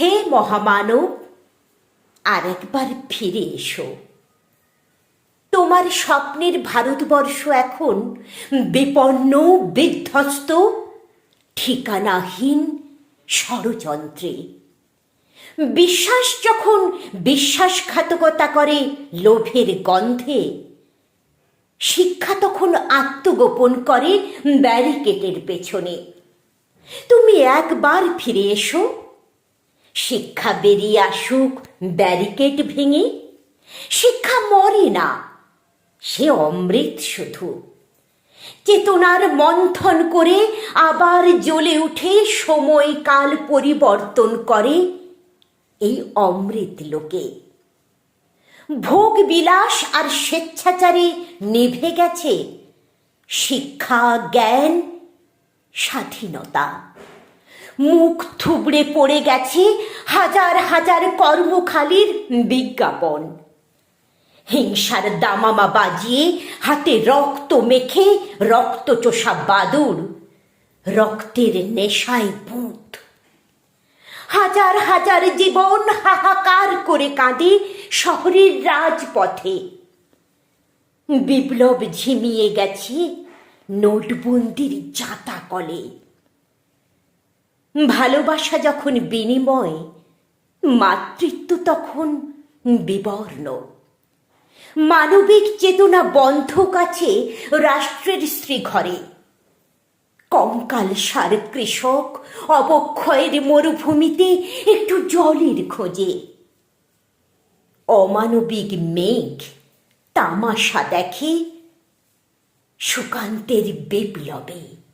হে মহামানব, আরেকবার ফিরে এসো। তোমার স্বপ্নের ভারতবর্ষ এখন বিপন্ন, বিধ্বস্ত, ঠিকানাহীন ষড়যন্ত্রে। বিশ্বাস যখন বিশ্বাসঘাতকতা করে লোভের গন্ধে, শিক্ষা তখন আত্মগোপন করে ব্যারিকেডের পেছনে। তুমি একবার ফিরে এসো। শিক্ষা বেরিয়ে আসুক ব্যারিকেড ভেঙে। শিক্ষা মরে না, সে অমৃত শুধু। চেতনার মন্থন করে আবার জ্বলে উঠে, সময়কাল পরিবর্তন করে এই অমৃত লোকে। ভোগ বিলাস আর স্বেচ্ছাচারে নিভে গেছে। শিক্ষা, জ্ঞান, স্বাধীনতা। মুখ থুবড়ে পড়ে গেছে হাজার হাজার কর্মখালির বিজ্ঞাপন। হিংসার দামামা বাজিয়ে হাতে রক্ত মেখে রক্ত চোষা বাদুর, রক্তের নেশায় ভূত হাজার হাজার জীবন হাহাকার করে কাঁদে শহরের রাজপথে। বিপ্লব ঝিমিয়ে গেছে নোটবন্দির জাতা কলে ভালোবাসা যখন বিনিময়, মাতৃত্ব তখন বিবর্ণ। মানবিক চেতনা বন্ধ কাছে রাষ্ট্রের স্ত্রী ঘরে কঙ্কাল সার কৃষক অবক্ষয়ের মরুভূমিতে একটু জলের খোঁজে। অমানবিক মেঘ তামাশা দেখে সুকান্তের বিপ্লবে।